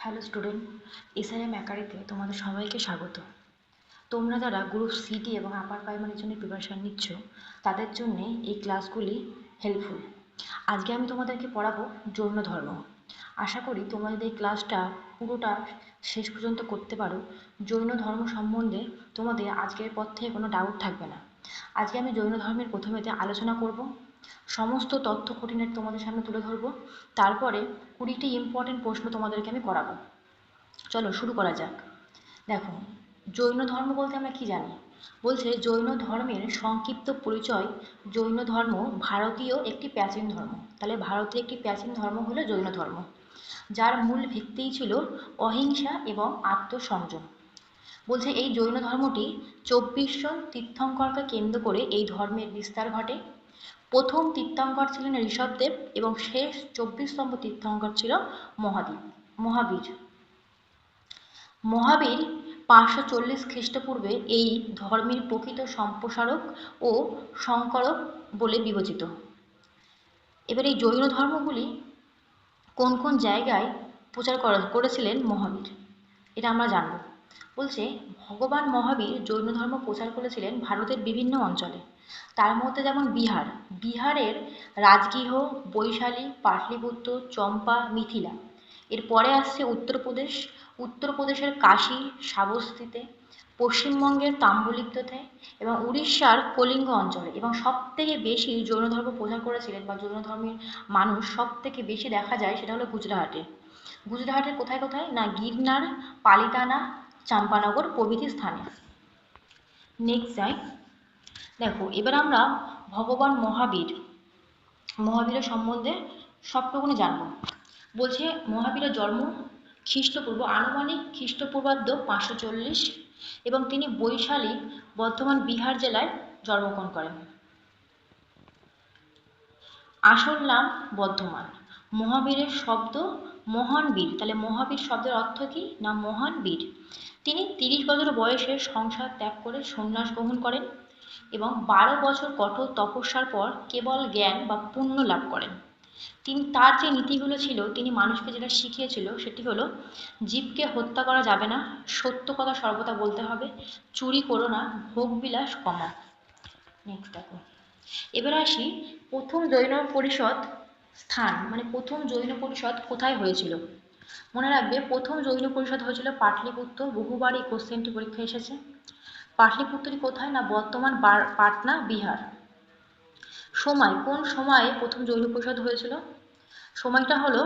Hello student, SIM একাডেমিতে তোমাদের সবাইকে স্বাগত। তোমরা যারা গ্রুপ সিটি এবং আপার প্রাইমারির জন্য প্রিপারেশান নিচ্ছ, তাদের জন্যে এই ক্লাসগুলি হেল্পফুল আজকে আমি তোমাদেরকে পড়াবো জৈন ধর্ম। আশা করি তোমরা যদি এই ক্লাসটা পুরোটা শেষ পর্যন্ত করতে পারো জৈন ধর্ম সম্বন্ধে তোমাদের আজকের পর থেকে কোনো ডাউট থাকবে না। আজকে আমি জৈন ধর্মের প্রথমেতে আলোচনা করব। সমস্ত তথ্য খুঁটিনাটি তোমাদের সামনে তুলে ধরবো। তারপরে কুড়িটি ইম্পর্টেন্ট প্রশ্ন তোমাদেরকে আমি করাবো। চলো শুরু করা যাক। দেখো, জৈন ধর্ম বলতে আমরা কি জানি? বলছে জৈন ধর্মের সংক্ষিপ্ত পরিচয় জৈন ধর্ম ভারতীয় একটি প্রাচীন ধর্ম। তাহলে ভারতের একটি প্রাচীন ধর্ম হলো জৈন ধর্ম। যার মূল ভিত্তিই ছিল অহিংসা এবং আত্মসংযম। বলছে এই জৈন ধর্মটি চব্বিশ জন তীর্থঙ্করকে কেন্দ্র করে এই ধর্মের বিস্তার ঘটে। প্রথম তীর্থঙ্কর ছিলেন ঋষভদেব এবং শেষ চব্বিশতম তীর্থঙ্কর ছিল মহাদেব মহাবীর। মহাবীর পাঁচশো চল্লিশ খ্রিস্টপূর্বে এই ধর্মের প্রকৃত সম্প্রসারক ও সংকরক বলে বিবেচিত। এবার এই জৈন ধর্মগুলি কোন কোন জায়গায় প্রচার করেছিলেন মহাবীর? এটা আমরা জানব। বলছে, ভগবান মহাবীর জৈন ধর্ম প্রচার করেছিলেন ভারতের বিভিন্ন অঞ্চলে। তার মধ্যে যেমন বিহার, বিহারের রাজগৃহ, বৈশালী, পাটলিপুত্র, চম্পা, মিথিলা। এরপরে আসছে উত্তরপ্রদেশ। উত্তরপ্রদেশের কাশী, সাবস্তিতে, পশ্চিমবঙ্গের তাম্বুলিপ্ততে এবং উড়িষ্যার কলিঙ্গ অঞ্চলে। এবং সব থেকে বেশি জৈন ধর্ম প্রচার করেছিলেন বা জৈন ধর্মের মানুষ সব থেকে বেশি দেখা যায় সেটা হলো গুজরাটে। গুজরাটের কোথায় কোথায়? না, গিরনার, পালিতানা, চাম্পানগর প্রভৃতি স্থানে। নেক্সট যাই দেখো, এবার আমরা ভগবান মহাবীর, মহাবীরের সম্বন্ধে সবটুকুনি জানব। বলছে, মহাবীরের জন্ম খ্রিস্টপূর্ব, আনুমানিক খ্রিস্টপূর্বাব্দ পাঁচশো চল্লিশ এবং তিনি বৈশালী বর্তমান বিহার জেলায় জন্মগ্রহণ করেন। আসল নাম বর্ধমান। মহাবীরের শব্দ মহান বীর। তাহলে মহাবীর শব্দের অর্থ কি? না মহান বীর। তিনি তিরিশ বছর বয়সে সংসার ত্যাগ করে সন্ন্যাস গ্রহণ করেন। এবং বারো বছর কঠোর তপস্যার পর কেবল জ্ঞান বা পুণ্য লাভ করেন। তিনি, তার যে নীতিগুলো ছিল, তিনি মানুষকে যেটা শিখিয়েছিল, সেটি হলো, জীবকে হত্যা করা যাবে না, সত্য কথা সর্বদা বলতে হবে, চুরি করো না ভোগবিলাস কমা নেক্সট দেখো। এবার আসি, প্রথম জৈন পরিষদ স্থান মানে প্রথম জৈন পরিষদ কোথায় হয়েছিল? মনে রাখবে, প্রথম জৈন পরিষদ হয়েছিল পাটলিপুত্র বহুবার এই কোশ্চেনটি পরীক্ষা এসেছে। পাটলিপুত্রটি কোথায় না বর্তমান পাটনা, বিহার? সময়, কোন সময়ে প্রথম জৈন প্রসাদ হয়েছিল? সময়টা হলো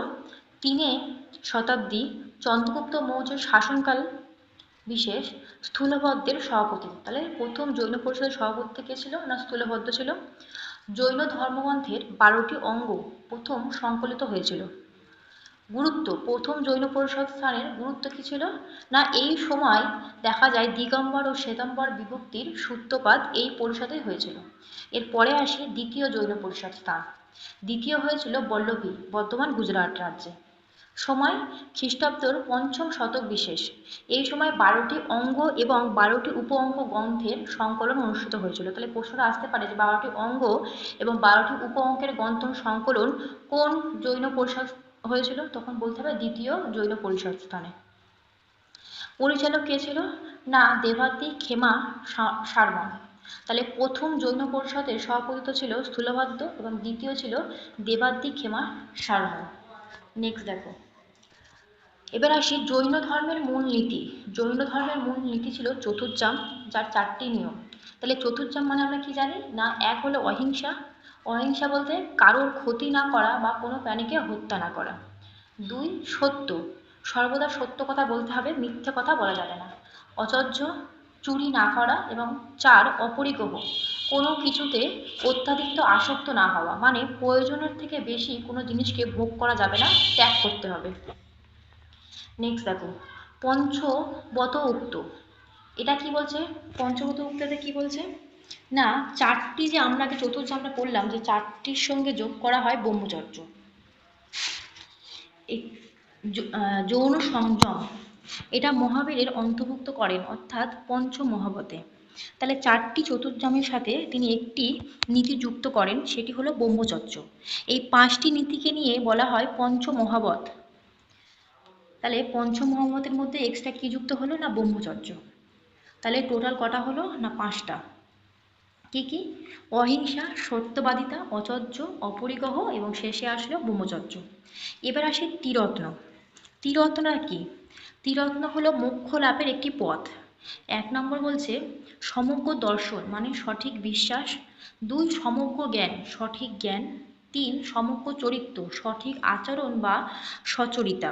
তিনে শতাব্দী, চন্দ্রগুপ্ত মৌর্যের শাসনকাল বিশেষ স্থূলভদ্রের সভাপতি। তাহলে প্রথম জৈন পরিষদের সভাপতি কে ছিল না স্থূলভদ্র ছিল? জৈন ধর্মগ্রন্থের বারোটি অঙ্গ প্রথম সংকলিত হয়েছিল। গুরুত্ব, প্রথম জৈন পরিষদ স্থানের গুরুত্ব কী ছিল? না, এই সময় দেখা যায় দিগম্বর ও শ্বেতাম্বর বিভক্তির সূত্রপাত এই পরিষদে হয়েছিল। এরপরে আসে দ্বিতীয় জৈন পরিষদ স্থান। দ্বিতীয় হয়েছিল বল্লভী, বর্তমান গুজরাট রাজ্যে। সময় খ্রিস্টাব্দর পঞ্চম শতক বিশেষ। এই সময় বারোটি অঙ্গ এবং বারোটি উপ অঙ্গ গ্রন্থের সংকলন অনুষ্ঠিত হয়েছিল। তাহলে প্রশ্নটা আসতে পারে যে বারোটি অঙ্গ এবং বারোটি উপ অঙ্কের গ্রন্থ সংকলন কোন জৈন পরিষদ হয়েছিল, তখন বলতে হবে দ্বিতীয় জৈন পরিষদ স্থানে। পরিচালক কে ছিল? না দেবাদি খেমা সারমন। তাহলে প্রথম জৈন পরিষদের সভাপতিত্ব ছিল স্থূলবাদ্য এবং দ্বিতীয় ছিল দেবাদ্দি খেমা সারমন। নেক্সট দেখো। এবার আসি জৈন ধর্মের মূল নীতি। জৈন ধর্মের মূল নীতি ছিল চতুর্জাম যার চারটি নিয়ম। তাহলে চতুর্জাম মানে আমরা কি জানি? না, এক হলো অহিংসা অহিংসা বলতে কারোর ক্ষতি না করা বা কোনো প্রাণীকে হত্যা না করা। দুই, সত্য। সর্বদা সত্য কথা বলতে হবে, মিথ্যে কথা বলা যাবে না। অচর্য, চুরি না করা এবং চার অপরিগ্রহ কোনো কিছুতে অত্যাধিক আসক্ত না হওয়া মানে প্রয়োজনের থেকে বেশি কোনো জিনিসকে ভোগ করা যাবে না, ত্যাগ করতে হবে। নেক্সট দেখো পঞ্চবত উক্ত এটা কি বলছে? পঞ্চবত উক্ততে কি বলছে? না, চারটি যে আমরা আগে চতুর্থ আমরা পড়লাম যে চারটির সঙ্গে যোগ করা হয় ব্রহ্মচর্য। যৌন সংযম, এটা মহাবীরের অন্তর্ভুক্ত করেন অর্থাৎ পঞ্চ মহাবতে তাহলে চারটি চতুর্জামের সাথে তিনি একটি নীতি যুক্ত করেন, সেটি হলো ব্রহ্মচর্য। এই পাঁচটি নীতিকে নিয়ে বলা হয় পঞ্চ মহাবত তাহলে পঞ্চ মহম্মতের মধ্যে এক্সট্রা কি যুক্ত হলো না ব্রহ্মচর্য? তাহলে টোটাল কটা হলো না পাঁচটা? কি কি? অহিংসা, সত্যবাদিতা, অচর্য, অপরিগ্রহ এবং শেষে আসলো ব্রহ্মচর্য এবার আসে ত্রিরত্ন ত্রিরত্ন কি? ত্রিরত্ন হলো মোক্ষ লাভের একটি পথ। এক নম্বর বলছে সমগ্র দর্শন মানে সঠিক বিশ্বাস, দুই সমগ্র জ্ঞান, সঠিক জ্ঞান, তিন সমগ্র চরিত্র, সঠিক আচরণ বা সচরিতা।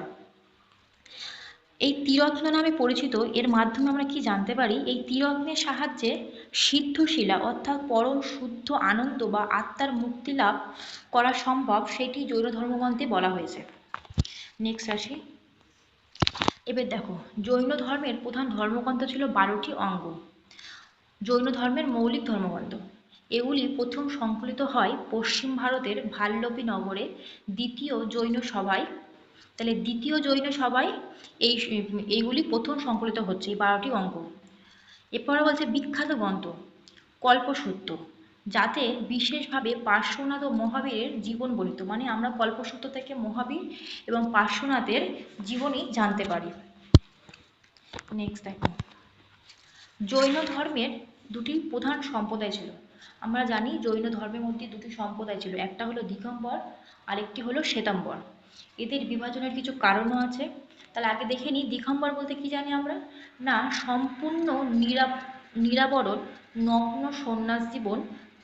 এই ত্রিরত্ন নামে পরিচিত, এর মাধ্যমে আমরা কি জানতে পারি? এই ত্রিরত্নের সাহায্যে সিদ্ধশিলা, অর্থাৎ পরম শুদ্ধ আনন্দ বা আত্মার মুক্তি লাভ করা সম্ভব, সেটি জৈন ধর্মগ্রন্থে বলা হয়েছে। নেক্সট আসি। এবার দেখো, জৈন ধর্মের প্রধান ধর্মগ্রন্থ ছিল বারোটি অঙ্গ। জৈন ধর্মের মৌলিক ধর্মগ্রন্থ। এগুলি প্রথম সংকলিত হয় পশ্চিম ভারতের ভাল্লভী নগরে, দ্বিতীয় জৈন সভায় তাহলে দ্বিতীয় জৈন সবাই এই এইগুলি প্রথম সংকলিত হচ্ছে, এই বারোটি অঙ্গ। এরপরে বলছে বিখ্যাত গ্রন্থ, কল্পসূত্র, যাতে বিশেষভাবে পার্শ্বনাথ ও মহাবীরের জীবন বলিত মানে আমরা কল্পসূত্র থেকে মহাবীর এবং পার্শ্বনাথের জীবনী জানতে পারি। নেক্সট দেখো। জৈন ধর্মের দুটি প্রধান সম্প্রদায় ছিল। আমরা জানি জৈন ধর্মের মধ্যে দুটি সম্প্রদায় ছিল, একটা হলো দিগম্বর, আরেকটি হলো শ্বেতাম্বর। এদের বিভাজনের কিছু কারণও আছে। তাহলে আগে দেখে নিই, দিগম্বর বলতে কি জানি আমরা? না, সম্পূর্ণ নিরা নিরাবরণ নগ্ন সন্ন্যাস জীবন,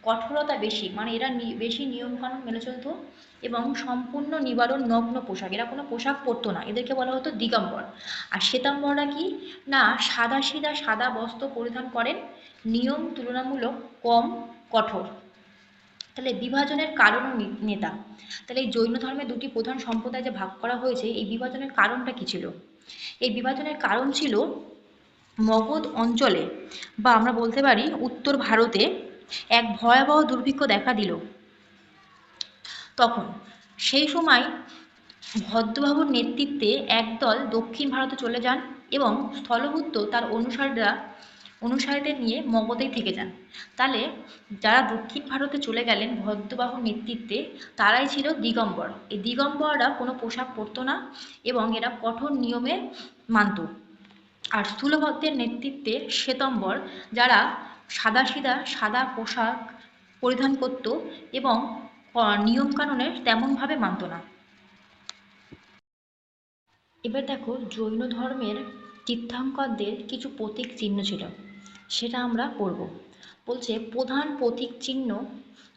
কঠোরতা বেশি মানে এরা বেশি নিয়মকানুন মেনে চলতো এবং সম্পূর্ণ নিবারণ নগ্ন পোশাক, এরা কোনো পোশাক পরতো না, এদেরকে বলা হতো দিগম্বর। আর শ্বেতাম্বররা কি? না, সাদা সিধা সাদা বস্ত্র পরিধান করেন, নিয়ম তুলনামূলক কম, কঠোর। তাহলে বিভাজনের কারণ নেতা। তাহলে এই জৈন ধর্মে দুটি প্রধান সম্প্রদায় যে ভাগ করা হয়েছে, এই বিভাজনের কারণটা কি ছিল? এই বিভাজনের কারণ ছিল মগধ অঞ্চলে বা আমরা বলতে পারি উত্তর ভারতে এক ভয়াবহ দুর্ভিক্ষ দেখা দিল। তখন সেই সময় ভদ্রবাবুর নেতৃত্বে একদল দক্ষিণ ভারতে চলে যান এবং স্থলভূত্ত তার অনুসারীরা অনুসারীদের নিয়ে মগধেই থেকে যান। তাহলে যারা দক্ষিণ ভারতে চলে গেলেন ভদ্রবাহুর নেতৃত্বে, তারাই ছিল দিগম্বর। এই দিগম্বররা কোনো পোশাক পরতো না এবং এরা কঠোর নিয়মে মানত। আর স্থূলভদ্রের নেতৃত্বে শ্বেতম্বর, যারা সাদাসিধা, সাদা পোশাক পরিধান করত এবং নিয়মকানুনের তেমনভাবে মানত না। এবার দেখো জৈন ধর্মের তীর্থঙ্করদের কিছু প্রতীক চিহ্ন ছিল। সেটা আমরা পড়ব। বলছে, প্রধান প্রতীক চিহ্ন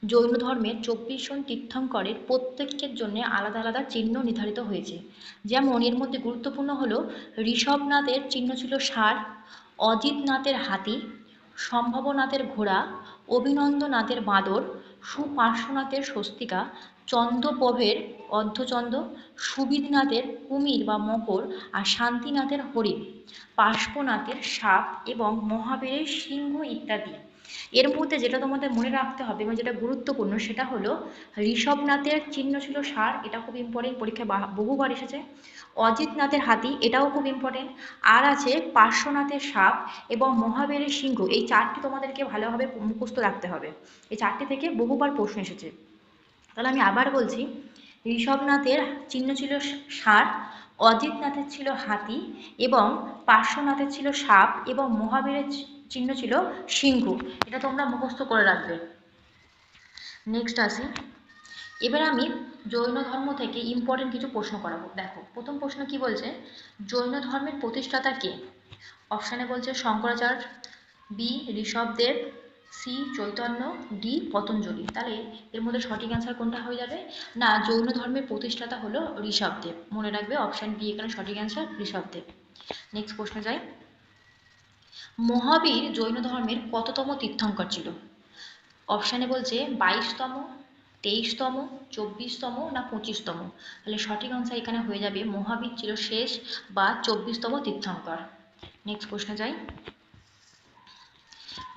জৈন ধর্মের চব্বিশ জন তীর্থঙ্করের প্রত্যেকের জন্য আলাদা আলাদা চিহ্ন নির্ধারিত হয়েছে। যেমন, এর মধ্যে গুরুত্বপূর্ণ হলো, ঋষভনাথের চিহ্ন ছিল ষাঁড়, অজিতনাথের হাতি, সম্ভবনাথের ঘোড়া, অভিনন্দনাথের বাঁদর, সুপার্শ্বনাথের স্বস্তিকা, চন্দ্রপ্রভের অর্ধচন্দ্র সুবিধনাথের কুমির বা মকর আর শান্তিনাথের হরিণ পার্শ্বনাথের সাপ এবং মহাবীরের সিংহ ইত্যাদি। এর মধ্যে যেটা তোমাদের মনে রাখতে হবে এবং যেটা গুরুত্বপূর্ণ সেটা হলো ঋষভনাথের চিহ্ন ছিল সার, এটা খুব ইম্পর্টেন্ট পরীক্ষায় বহুবার এসেছে। অজিতনাথের হাতি, এটাও খুব ইম্পর্টেন্ট আর আছে পার্শ্বনাথের সাপ এবং মহাবীরের সিংহ। এই চারটি তোমাদেরকে ভালোভাবে মুখস্থ রাখতে হবে। এই চারটি থেকে বহুবার প্রশ্ন এসেছে। তাহলে আমি আবার বলছি ঋষভনাথের চিহ্ন ছিল ষাঁড় অজিতনাথের ছিল হাতি এবং পার্শ্বনাথের ছিল সাপ এবং মহাবীরের চিহ্ন ছিল সিংহ। এটা তোমরা মুখস্থ করে রাখবে। নেক্সট আসি। এবার আমি জৈন ধর্ম থেকে ইম্পর্টেন্ট কিছু প্রশ্ন করাবো। দেখো, প্রথম প্রশ্ন কি বলছে? জৈন ধর্মের প্রতিষ্ঠাতা কে? অপশানে বলছে Shankaracharya B Rishabhdev C, Chaitanya, D, Patanjali. তাহলে এর মধ্যে সঠিক অ্যান্সার কোনটা হয়ে যাবে? না জৈন ধর্মের প্রতিষ্ঠাতা হলো ঋষভদেব মনে রাখবে অপশান বি এখানে সঠিক অ্যান্সার ঋষভদেব নেক্সট প্রশ্ন যাই। মহাবীর জৈন ধর্মের কততম তীর্থঙ্কর ছিল? অপশানে বলছে বাইশতম, তেইশতম, চব্বিশতম না পঁচিশতম? তাহলে সঠিক অ্যান্সার এখানে হয়ে যাবে মহাবীর ছিল শেষ বা চব্বিশতম তীর্থঙ্কর। নেক্সট প্রশ্নে যাই।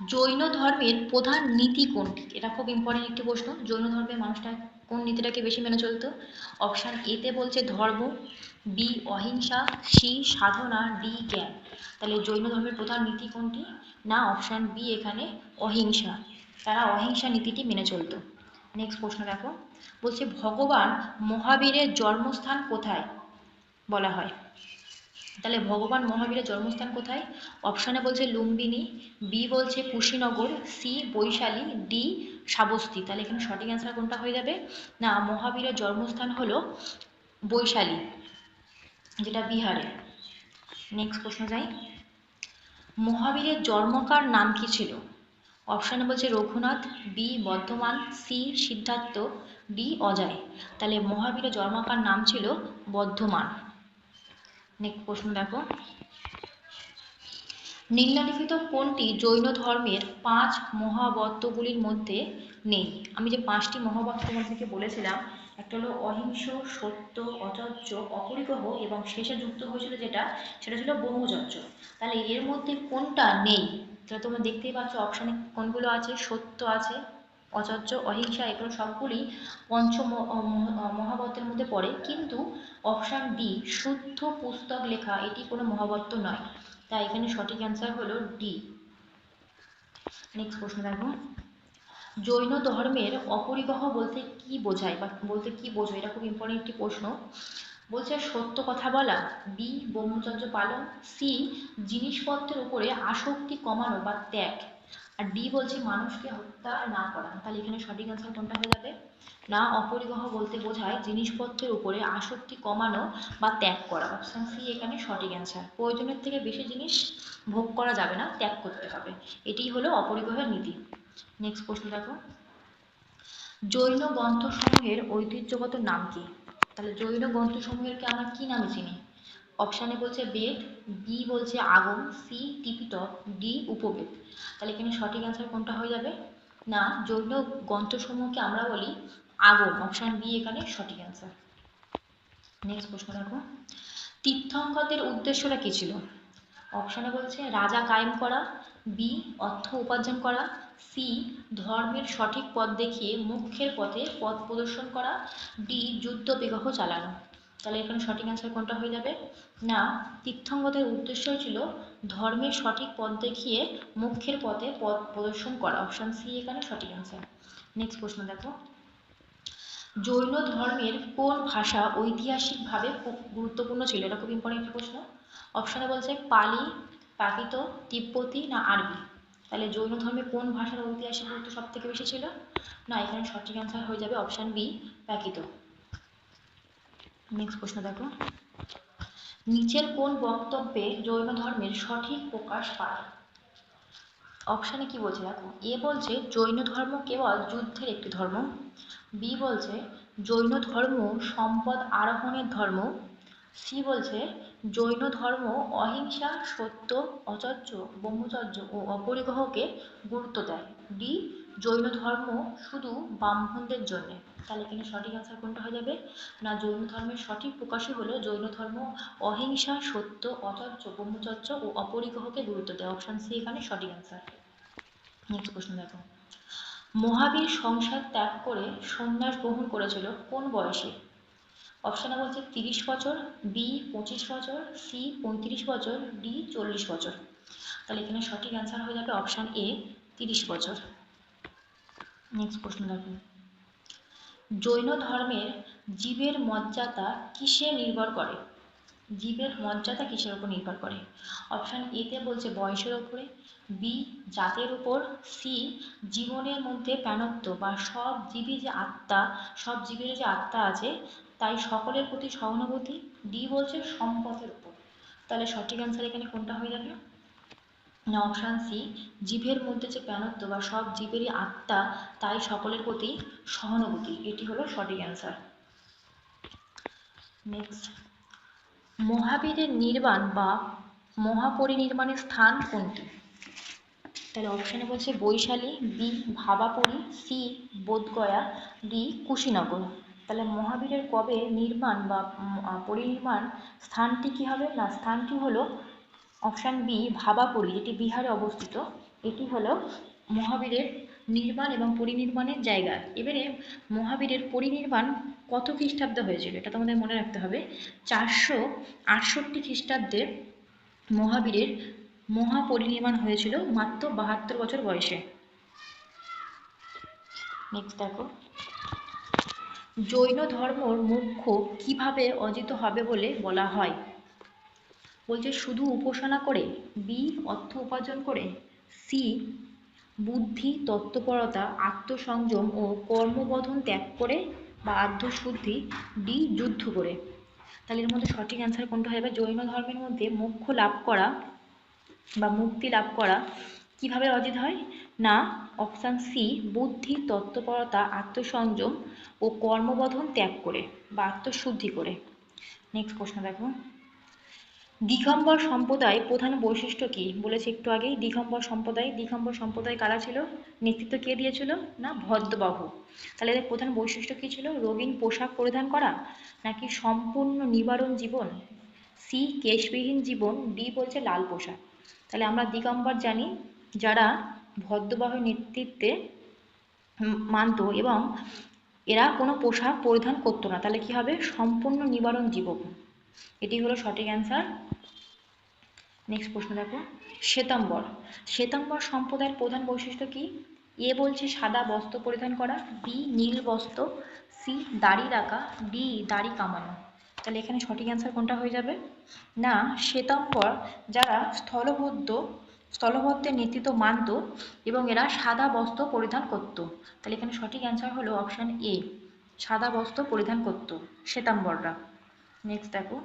জৈন ধর্মের প্রধান নীতি কোনটি? এটা খুব ইম্পর্টেন্ট একটি প্রশ্ন। জৈন ধর্মের মানুষটা কোন নীতিটাকে বেশি মেনে চলতো? অপশান এতে বলছে ধর্ম বি অহিংসা সি সাধনা ডি জ্ঞান। তাহলে জৈন ধর্মের প্রধান নীতি কোনটি? না অপশান বি এখানে অহিংসা। তারা অহিংসা নীতিটি মেনে চলতো। নেক্সট প্রশ্ন দেখো। বলছে, ভগবান মহাবীরের জন্মস্থান কোথায়? বলা হয়। তাহলে ভগবান মহাবীরের জন্মস্থান কোথায়? অপশানে বলছে লুম্বিনী বি বলছে কুশীনগর সি বৈশালী ডি সাবস্তি। তাহলে এখানে সঠিক অ্যান্সার কোনটা হয়ে যাবে? না, মহাবীরের জন্মস্থান হলো বৈশালী, যেটা বিহারে। নেক্সট প্রশ্ন যাই। মহাবীরের জন্মকার নাম কি ছিল? অপশানে বলছে Raghunath B Bardhaman C Siddhartha D Ajay. তাহলে মহাবীরের জন্মকার নাম ছিল বর্ধমান। নেক্সট প্রশ্ন দেখো। নিম্নলিখিত কোনটি জৈন ধর্মের পাঁচ মহাবত্তগুলির মধ্যে নেই? আমি যে পাঁচটি মহাবত্ত থেকে বলেছিলাম, একটা হলো অহিংস, সত্য, অচর্য, অপরিগ্রহ এবং শেষে যুক্ত হয়েছিল যেটা? সেটা ছিল ব্রহ্মচর্য। তাহলে এর মধ্যে কোনটা নেই? তাহলে তোমরা দেখতেই পাচ্ছ অপশানে কোনগুলো আছে? সত্য আছে। অচর্য, অহিংসা এগুলো সবগুলি পঞ্চ মহাবত্তের মধ্যে পড়ে। কিন্তু অপশান ডি শুদ্ধ পুস্তক লেখা, এটি কোনো মহাবত্ত নয়। তাই এখানে সঠিক অ্যান্সার হলো ডি নেক্সট প্রশ্ন দেখো। জৈন ধর্মের অপরিগ্রহ বলতে কি বোঝায় বা বলতে কি বোঝো? এটা খুব ইম্পর্টেন্ট একটি প্রশ্ন। বলছে, সত্য কথা বলা বি ব্রহ্মচর্য পালন সি জিনিসপত্রের উপরে আসক্তি কমানো বা ত্যাগ। আর ডি বলছে মানুষকে হত্যা না করা। তাহলে এখানে সঠিক অ্যান্সার কোনটা হয়ে যাবে? না অপরিগ্রহ বলতে বোঝায় জিনিসপত্রের উপরে আসক্তি কমানো বা ত্যাগ করা। অপশান সি এখানে সঠিক অ্যান্সার প্রয়োজনের থেকে বেশি জিনিস ভোগ করা যাবে না, ত্যাগ করতে হবে। এটি হলো অপরিগ্রহের নীতি। নেক্সট প্রশ্ন দেখো। জৈন গ্রন্থসমূহের ঐতিহ্যগত নাম কি? তাহলে জৈন গ্রন্থসমূহেরকে আমরা কি নামে চিনি? অপশানে বলছে বেদ বি বলছে আগম সি টিপিটক ডি উপবেদ। তাহলে এখানে সঠিক অ্যান্সার কোনটা হয়ে যাবে? না জৈন গ্রন্থসমূহকে আমরা বলি আগম। অপশান বি এখানে সঠিক অ্যান্সার নেক্সট প্রশ্ন দেখো। তীর্থঙ্করদের উদ্দেশ্যটা কী ছিল? অপশানে বলছে রাজা কায়েম করা বি অর্থ উপার্জন করা সি ধর্মের সঠিক পথ দেখিয়ে, মুখ্যের পথে পথ প্রদর্শন করা ডি যুদ্ধ বিগ্রহ চালানো। তাহলে এখানে সঠিক অ্যান্সার কোনটা হয়ে যাবে? না, তীর্থঙ্গদের উদ্দেশ্য ছিল ধর্মের সঠিক পথ দেখিয়ে মুখ্যের পথে পথ প্রদর্শন করা। অপশান সি এখানে সঠিক অ্যান্সার নেক্সট প্রশ্ন দেখো। জৈন ধর্মের কোন ভাষা ঐতিহাসিকভাবে খুব গুরুত্বপূর্ণ ছিল? এটা খুব ইম্পর্টেন্ট প্রশ্ন। অপশানে বলছে পালি প্রাকৃত তিব্বতী না আরবি? তাহলে জৈন ধর্মে কোন ভাষার ঐতিহাসিক গুরুত্ব সব থেকে বেশি ছিল? না, এখানে সঠিক অ্যান্সার হয়ে যাবে অপশান বি প্রাকৃত নেক্সট প্রশ্ন দেখো। নিচের কোন বক্তব্যে জৈন ধর্মের সঠিক প্রকাশ পায়? অপশানে কি বলছে দেখো? এ বলছে, জৈন ধর্ম কেবল যুদ্ধের একটি ধর্ম। বি বলছে, জৈন ধর্ম সম্পদ আরোহণের ধর্ম। সি বলছে, জৈন ধর্ম অহিংসা, সত্য, অচর্য, ব্রহ্মচর্য ও অপরিগ্রহকে গুরুত্ব দেয়। ডি জৈন ধর্ম শুধু ব্রাহ্মণদের জন্য। তাহলে এখানে সঠিক অ্যান্সার কোনটা হয়ে যাবে? না, জৈন ধর্মের সঠিক প্রকাশই হলো জৈন ধর্ম অহিংসা, সত্য অচর্য ব্রহ্মচর্য ও অপরিগ্রহকে গুরুত্ব দেয়। অপশান সি এখানে সঠিক অ্যান্সার নেক্সট প্রশ্ন দেখো। মহাবীর সংসার ত্যাগ করে সন্ন্যাস গ্রহণ করেছিল কোন বয়সে? অপশানে বলছে তিরিশ বছর বি পঁচিশ বছর সি পঁয়ত্রিশ বছর ডি চল্লিশ বছর। তাহলে এখানে সঠিক অ্যান্সার হয়ে যাবে অপশান এ তিরিশ বছর। নেক্সট প্রশ্ন দেখুন জৈন ধর্মের জীবের মর্যাদা কিসে নির্ভর করে? জীবের মর্যাদা কিসের উপর নির্ভর করে? অপশান এতে বলছে বয়সের উপরে বি জাতের উপর সি জীবনের মধ্যে প্রাণত্ব বা সব জীবী যে আত্মা, সব জীবের যে আত্মা আছে, তাই সকলের প্রতি সহানুভূতি। ডি বলছে সম্পদের উপর। তাহলে সঠিক অ্যান্সার এখানে কোনটা হয়ে যাবে? অপশান সি, জীবের মধ্যে যে প্রাণত্ব বা সব জীবেরই আত্মা, তাই সকলের প্রতি সহানুভূতি। এটি হলো সঠিক অ্যান্সার নেক্সট মহাবীরের নির্বাণ বা মহাপরিনির্বাণের স্থান কোনটি? তাহলে অপশানে বলছে Vaishali, B Pavapuri, C Bodhgaya, D Kushinagar. তাহলে মহাবীরের কবে নির্মাণ বা পরিনির্মাণ স্থানটি কী হবে? না, স্থানটি হলো অপশান বি ভাবাপুরী যেটি বিহারে অবস্থিত। এটি হলো মহাবীরের নির্মাণ এবং পরিনির্মাণের জায়গা। এবারে মহাবীরের পরিনির্মাণ কত খ্রিস্টাব্দে হয়েছিল? এটা তোমাদের মনে রাখতে হবে। চারশো আটষট্টি খ্রিস্টাব্দে মহাবীরের মহাপরিনির্মাণ হয়েছিল মাত্র বাহাত্তর বছর বয়সে। নেক্সট দেখো। জৈন ধর্মর মুখ্য কীভাবে অজিত হবে বলে বলা হয়? বলছে, শুধু উপাসনা করে, বি, অর্থ উপার্জন করে, সি, বুদ্ধি, তত্ত্বপরতা, আত্মসংযম ও কর্মবধন ত্যাগ করে বা আত্মশুদ্ধি, ডি, যুদ্ধ করে। তাহলে এর মধ্যে সঠিক অ্যান্সার কোনটা হবে? জৈন ধর্মের মধ্যে মোক্ষ লাভ করা বা মুক্তি লাভ করা কীভাবে অর্জিত হয়? না অপশান সি বুদ্ধি, তত্ত্বপরতা, আত্মসংযম ও কর্মবধন ত্যাগ করে বা আত্মশুদ্ধি করে। নেক্সট প্রশ্ন দেখো। দিগম্বর সম্প্রদায় প্রধান বৈশিষ্ট্য কি? বলেছে একটু আগেই, দিগম্বর সম্প্রদায় দিগম্বর সম্প্রদায় কারা ছিল? নেতৃত্ব কে দিয়েছিল? না, ভদ্রবাহু। তাহলে এদের প্রধান বৈশিষ্ট্য কি ছিল? রঙিন পোশাক পরিধান করা নাকি সম্পূর্ণ নিবারণ জীবন? সি, কেশবিহীন জীবন, ডি বলছে লাল পোশাক। তাহলে আমরা দিগম্বর জানি যারা ভদ্রবাহুর নেতৃত্বে মানত এবং এরা কোনো পোশাক পরিধান করতো না। তাহলে কি হবে? সম্পূর্ণ নিবারণ জীবন। এটি হলো সঠিক অ্যান্সার নেক্সট প্রশ্ন দেখো। শ্বেতাম্বর। শ্বেতাম্বর সম্প্রদায়ের প্রধান বৈশিষ্ট্য কি? এ বলছে সাদা বস্ত্র পরিধান করা বি নীল বস্ত্র সি দাড়ি রাখা ডি দাড়ি কামানো। তাহলে এখানে সঠিক অ্যান্সার কোনটা হয়ে যাবে? না, শ্বেতাম্বর যারা স্থলবদ্ধ, স্থলবদ্ধের নেতৃত্ব মানত এবং এরা সাদা বস্ত্র পরিধান করত। তাহলে এখানে সঠিক অ্যান্সার হলো অপশান এ সাদা বস্ত্র পরিধান করত শ্বেতাম্বররা। নেক্সট দেখো।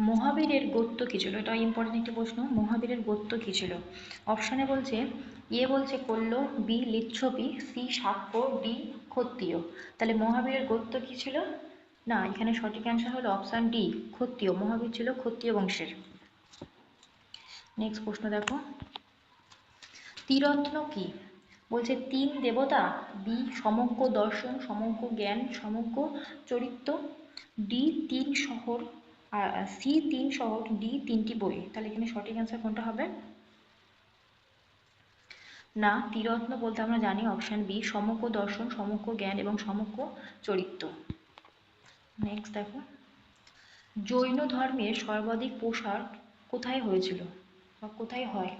মহাবীরের গোত্র কী ছিল? এটা ইম্পর্টেন্ট একটি প্রশ্ন। মহাবীরের গোত্র কী ছিল? অপশানে বলছে, এ বলছে কল্ল B Lichchhavi, C Shakya, D Kshatriya. তাহলে মহাবীরের গোত্র কী ছিল? না, এখানে সঠিক অ্যান্সার হলো অপশান ডি ক্ষত্রিয়। মহাবীর ছিল ক্ষত্রিয় বংশের। নেক্সট প্রশ্ন দেখো। ত্রিরত্ন কি? বলছে, তিন দেবতা, বি সমগ্র দর্শন, সমগ্র জ্ঞান, সমগ্র চরিত্র, ডি তিন শহর, আর সি তিন শহর, ডি তিনটি বই। তাহলে এখানে সঠিক অ্যান্সার কোনটা হবে? না ত্রিরত্ন বলতে আমরা জানি অপশান বি সমগ্র দর্শন, সমগ্র জ্ঞান এবং সমগ্র চরিত্র। নেক্সট দেখো। জৈন ধর্মের সর্বাধিক প্রসার কোথায় হয়েছিল বা কোথায় হয়?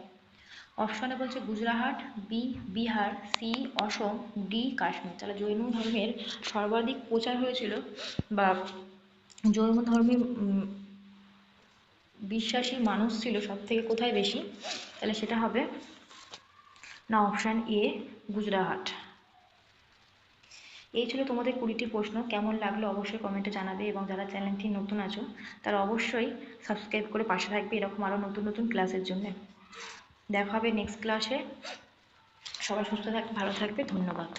অপশানে বলছে Gujarat B Bihar C Assam D Kashmir. তাহলে জৈন ধর্মের সর্বাধিক প্রচার হয়েছিল বা জৈন ধর্মে বিশ্বাসী মানুষ ছিল সব থেকে কোথায় বেশি? তাহলে সেটা হবে না অপশান এ গুজরাহাট এই ছিল তোমাদের কুড়িটি প্রশ্ন। কেমন লাগল অবশ্যই কমেন্টে জানাবে এবং যারা চ্যানেলটি নতুন আছো, তারা অবশ্যই সাবস্ক্রাইব করে পাশে থাকবে এরকম আরও নতুন নতুন ক্লাসের জন্য। দেখা হবে নেক্সট ক্লাসে সবাই সুস্থ থাকবে ভালো থাকবে ধন্যবাদ।